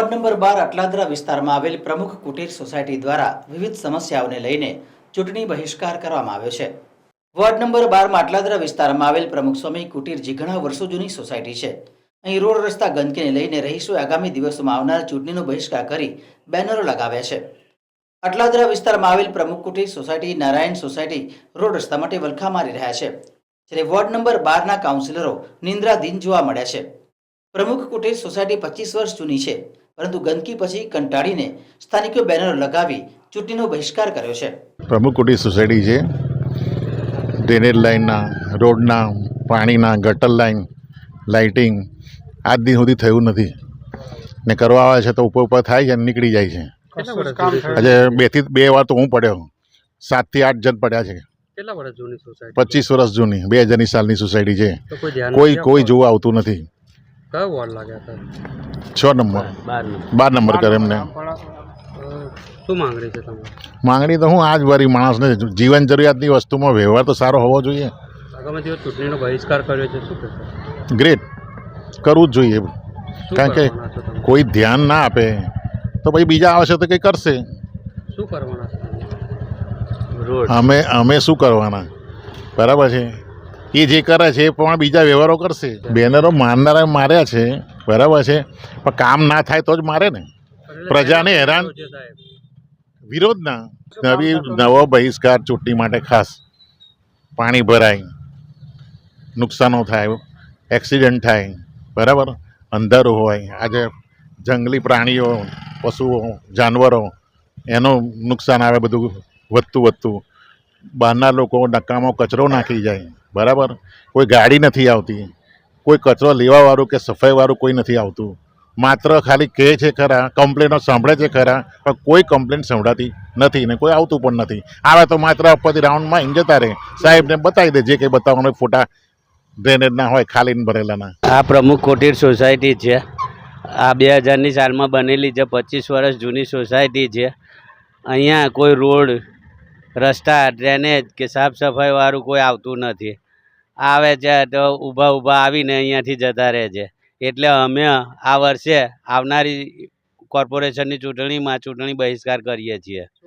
Ward number બાર અટલાદરા વિસ્તારમાં આવેલ Pramukh Kutir society દ્વારા વિવિધ સમસ્યાઓને લઈને ચૂંટણી બહિષ્કાર કરવામાં આવ્યો છે. વોર્ડ નંબર બારમાં અટલાદરા વિસ્તારમાં આવેલ પ્રમુખ સ્વામી કુટીરજી ઘણા વર્ષો જૂની સોસાયટી છે. અહીં રોડ રસ્તા ગંદકીને લઈને રહીશો આગામી દિવસોમાં આવનાર ચૂંટણીનો બહિષ્કાર કરી બેનરો લગાવ્યા છે. અટલાદરા વિસ્તારમાં આવેલ Pramukh Kutir society, Narayan society road રસ્તા માટે વલખા મારી રહ્યા છે. જ્યારે વોર્ડ નંબર બારના કાઉન્સિલરો નિંદ્રાધીન જોવા મળ્યા છે. પ્રમુખ કુટીર સોસાયટી પચીસ વર્ષ જૂની છે. પરંતુ ગંદકી પછી કંટાળીને સ્થાનિકો બેનરો લગાવી ચૂંટણીનો બહિષ્કાર કર્યો છે. પ્રમુખ કુટી સોસાયટી છે. ડ્રેનેજ લાઇનના રોડના પાણીના ગટર લાઇન લાઇટિંગ આજ દિન સુધી થયું નથી. ને કરવા આવે છે તો ઉપર ઉપર થાય છે નીકળી જાય છે. આજે બેથી બેથી બે વાર તો હું પડ્યો સાતથી આઠ જણ પડ્યા છે. કેટલા વર્ષ જૂની પચીસ વર્ષ જૂની બે હજારની સાલની સોસાયટી છે. કોઈ કોઈ? જોવા આવતું નથી. છ નંબર? બાર નંબર. કરે એમને. શું માંગણી છે તમારી? માંગણી તો હું આજ વારી માણસને જીવન જરૂરિયાતની વસ્તુમાં વ્યવહાર તો સારો હોવો જોઈએ. ચૂંટણીનો બહિષ્કાર કર્યો છે શું ગ્રેટ કરવું જ જોઈએ. કારણ કે કોઈ ધ્યાન ના આપે તો પછી બીજા આવશે તો કંઈ કરશે. શું કરવાના અમે અમે શું કરવાના? બરાબર છે. એ જે કરે છે એ પ્રમાણે બીજા વ્યવહારો કરશે. બેનરો મારનારા માર્યા છે બરાબર છે. પણ કામ ના થાય તો જ મારે ને. પ્રજાને હેરાન. વિરોધના. નવી નવો બહિષ્કાર ચૂંટણી માટે ખાસ. પાણી ભરાય. નુકસાનો થાય. એક્સિડન્ટ થાય. બરાબર? અંધારું હોય. આજે જંગલી પ્રાણીઓ પશુઓ જાનવરો એનું નુકસાન આવે બધું વધતું વધતું. બહારના લોકો નકામો કચરો નાખી જાય. બરાબર? કોઈ ગાડી નથી આવતી. કોઈ કચરો લેવાવાળું કે સફાઈવાળું કોઈ નથી આવતું. માત્ર ખાલી કહે છે ખરા, કમ્પ્લેનો સાંભળે છે ખરા, પણ કોઈ કમ્પ્લેન સંભળાતી નથી ને કોઈ આવતું પણ નથી. આવે તો માત્ર ઉપરથી રાઉન્ડમાં અહીં જતા રહે. સાહેબને બતાવી દે જે કંઈ બતાવવાનો ફોટા ડ્રેનેજના હોય, ખાલીને ભરેલાના. આ પ્રમુખ કોટીર સોસાયટી છે. આ બે હજારની સાલમાં બનેલી છે પચીસ વર્ષ જૂની સોસાયટી છે. અહીંયા કોઈ રોડ રસ્તા ડ્રેનેજ કે સાફ સફાઈવાળું કોઈ આવતું નથી. આવે છે તો ઊભા ઊભા આવીને અહીંયાથી જતા રહે છે. એટલે અમે આ વર્ષે આવનારી કોર્પોરેશનની ચૂંટણીમાં ચૂંટણી બહિષ્કાર કરીએ છીએ.